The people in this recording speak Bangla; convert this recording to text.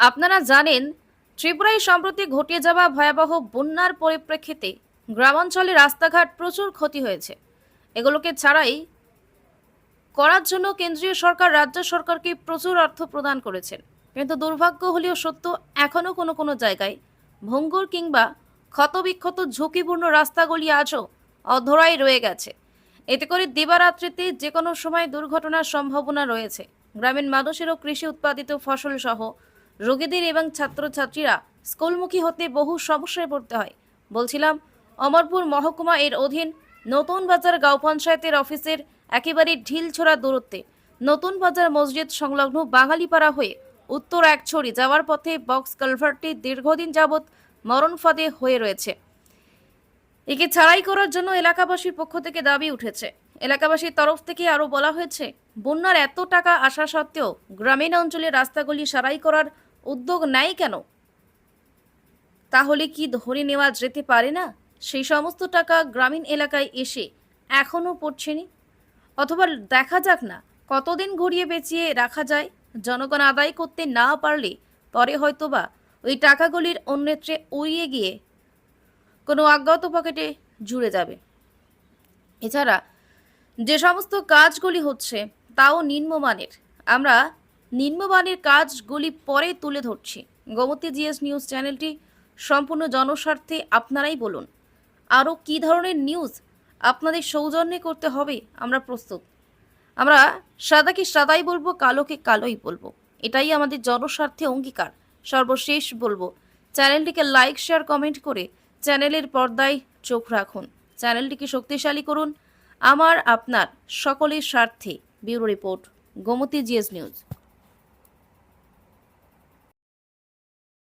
আপনারা জানেন, ত্রিপুরায় সম্প্রতি ঘটিয়ে যাওয়া ভয়াবহ বন্যার পরিপ্রেক্ষিতে গ্রামাঞ্চলে রাস্তাঘাট প্রচুর ক্ষতি হয়েছে। এগুলোকে ছাড়াই করার জন্য কেন্দ্রীয় সরকার, রাজ্য সরকারকে প্রচুর অর্থ প্রদান করেছেন। কিন্তু দুর্ভাগ্য হলেও সত্য, এখনও কোনো কোনো জায়গায় ভঙ্গুর কিংবা ক্ষতবিক্ষত ঝুঁকিপূর্ণ রাস্তাগুলি আজও অধরাই রয়ে গেছে। এতে করে দিবারাত্রিতে যে কোনো সময় দুর্ঘটনার সম্ভাবনা রয়েছে। গ্রামীণ মানুষেরও কৃষি উৎপাদিত ফসল সহ রোগীদের এবং ছাত্রছাত্রীরা স্কুলমুখী হতে বহু সমস্যায় পড়তে হয়। বলছিলাম, অমরপুর মহকুমা এর অধীন নতুন বাজার গাঁও পঞ্চায়েতের অফিসের একেবারে ঢিলছোড়া দূরত্বে নতুন বাজার মসজিদ সংলগ্ন বাঙালিপাড়া হয়ে উত্তর একছড়ি যাওয়ার পথে বক্স কালভার্টটি দীর্ঘদিন যাবৎ মরণ ফাঁদে হয়ে রয়েছে। একে ছাড়াই করার জন্য এলাকাবাসীর পক্ষ থেকে দাবি উঠেছে। এলাকাবাসীর তরফ থেকে আরও বলা হয়েছে, বন্যার এত টাকা আসা সত্ত্বেও গ্রামীণ অঞ্চলের রাস্তাগুলি সারাই করার উদ্যোগ নেয় কেন? তাহলে কি ধরে নেওয়া যেতে পারে না? সেই সমস্ত টাকা গ্রামীণ এলাকায় এসে এখনও পড়ছেনি অথবা দেখা যাক না, কতদিন ঘুরিয়ে বেঁচিয়ে রাখা যায়? জনগণ আদায় করতে না পারলে পরে হয়তোবা ওই টাকাগুলির অন্যত্রে উড়িয়ে গিয়ে কোনো অজ্ঞাত পকেটে জুড়ে যাবে। এছাড়া যে সমস্ত কাজগুলি হচ্ছে, তাও নিম্নমানের। আমরা নিম্নমানের কাজগুলি পরে তুলে ধরছি। গোমতী জিএস নিউজ চ্যানেলটি সম্পূর্ণ জনস্বার্থে আপনারাই বলুন। আরও কী ধরনের নিউজ আপনাদের সৌজন্যে করতে হবে আমরা প্রস্তুত। আমরা সাদাকে সাদাই বলব, কালোকে কালোই বলব। এটাই আমাদের জনস্বার্থে অঙ্গীকার। সর্বশেষ বলব, চ্যানেলটিকে লাইক, শেয়ার, কমেন্ট করে চ্যানেলের পর্দায় চোখ রাখুন। চ্যানেলটিকে শক্তিশালী করুন। আমার, আপনার সকলের স্বার্থে bureau report, Gomati GS news.